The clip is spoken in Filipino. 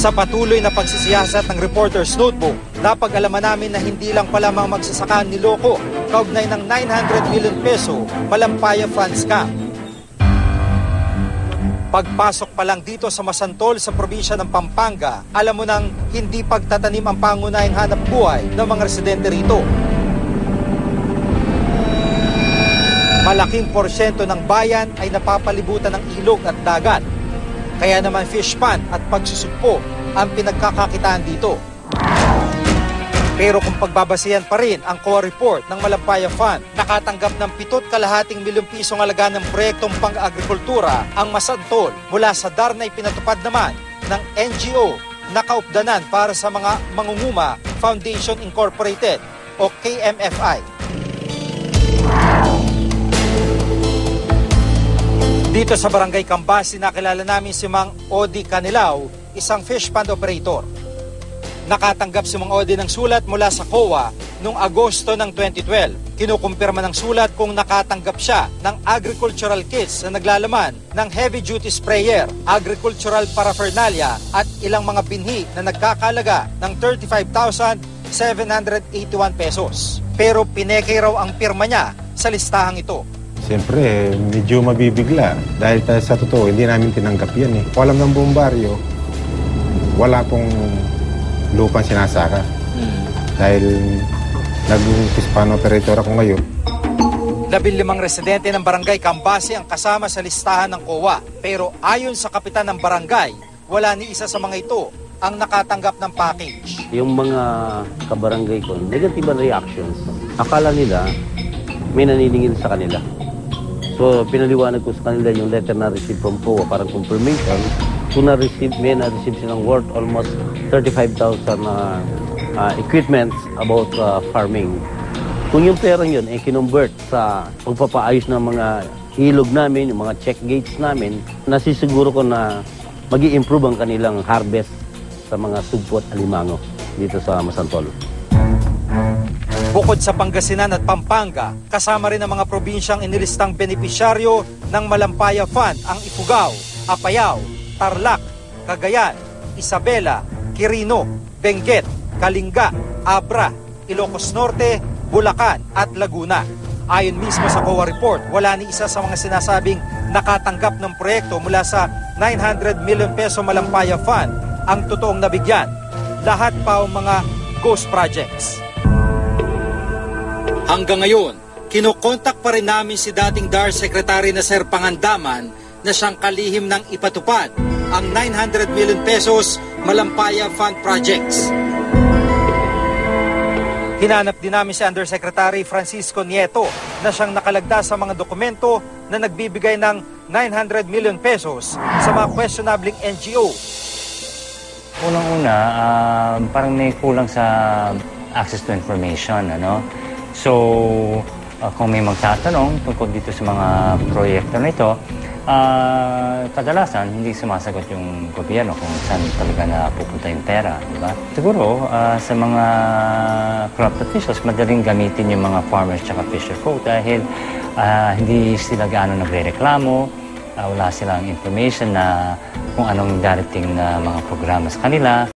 Sa patuloy na pagsisiyasat ng Reporter's Notebook, napag-alaman namin na hindi lang pala mga magsasaka ang niloko kaugnay ng 900 million peso Malampaya Fund Scam. Pagpasok pa lang dito sa Masantol sa probinsya ng Pampanga, alam mo nang hindi pagtatanim ang pangunahing hanap buhay ng mga residente rito. Malaking porsyento ng bayan ay napapalibutan ng ilog at dagat. Kaya naman fish pond at pagsusugpo ang pinagkakakitaan dito. Pero kung pagbabasihan pa rin ang COA report ng Malampaya Fund, nakatanggap ng pitot kalahating milyong pisong alaga ng proyektong pang-agrikultura ang Masantol mula sa DAR na ipinatupad naman ng NGO na kaupdanan para sa mga mangunguma Foundation Incorporated o KMFI. Dito sa Barangay Kambasi, nakilala namin si Mang Odi Canilao, isang fish pond operator. Nakatanggap si Mang Odi ng sulat mula sa COA noong Agosto ng 2012. Kinukumpirma ng sulat kung nakatanggap siya ng agricultural kits na naglalaman ng heavy-duty sprayer, agricultural paraphernalia at ilang mga binhi na nagkakalaga ng 35,781 pesos. Pero pineke raw ang pirma niya sa listahang ito. Siyempre, medyo mabibigla. Dahil tayo sa totoo, hindi namin tinanggap yan eh. Kung alam ng buong baryo, wala pong lupang sinasaka. Dahil nag-Hispano operator ako ngayon. Labing limang residente ng barangay Kambasi ang kasama sa listahan ng COA. Pero ayon sa kapitan ng barangay, wala ni isa sa mga ito ang nakatanggap ng package. yung mga kabarangay ko, negative reactions. Akala nila may naniningil sa kanila. So, pinaliwanag ko sa kanila yung letter na receive from POA, parang confirmation. Kung na-receive, may na-receive silang worth almost 35,000 na ah, equipments about ah, farming. Kung yung perang yun, eh, kinonvert sa pagpapaayos ng mga ilog namin, yung mga check gates namin, nasisiguro ko na mag improve ang kanilang harvest sa mga sugpo at alimango dito sa Masantol. Bukod sa Pangasinan at Pampanga, kasama rin ang mga probinsyang inilistang benepisyaryo ng Malampaya Fund ang Ifugao, Apayao, Tarlac, Cagayan, Isabela, Quirino, Benguet, Kalinga, Abra, Ilocos Norte, Bulacan at Laguna. Ayon mismo sa COA report, wala ni isa sa mga sinasabing nakatanggap ng proyekto mula sa 900 million peso Malampaya Fund ang totoong nabigyan. Lahat pa ang mga ghost projects. Hanggang ngayon, kinokontak pa rin namin si dating DAR Secretary na Sir Pangandaman na siyang kalihim ng ipatupad ang 900 million pesos Malampaya Fund Projects. Hinanap din namin si Undersecretary Francisco Nieto na siyang nakalagda sa mga dokumento na nagbibigay ng 900 million pesos sa mga questionabling NGO. Unang-una, ah, parang may kulang sa access to information, ano? So, ah, kung may magtatanong tungkol dito sa mga proyekto na ito, ah, kadalasan hindi sumasagot yung gobyerno kung saan talaga napupunta yung pera, di ba? Siguro, ah, sa mga corrupt officials, madaling gamitin yung mga farmers at fisher folk dahil ah, hindi sila gaano nagre-reklamo, Ah, wala silang information na kung anong darating na mga programa sa kanila.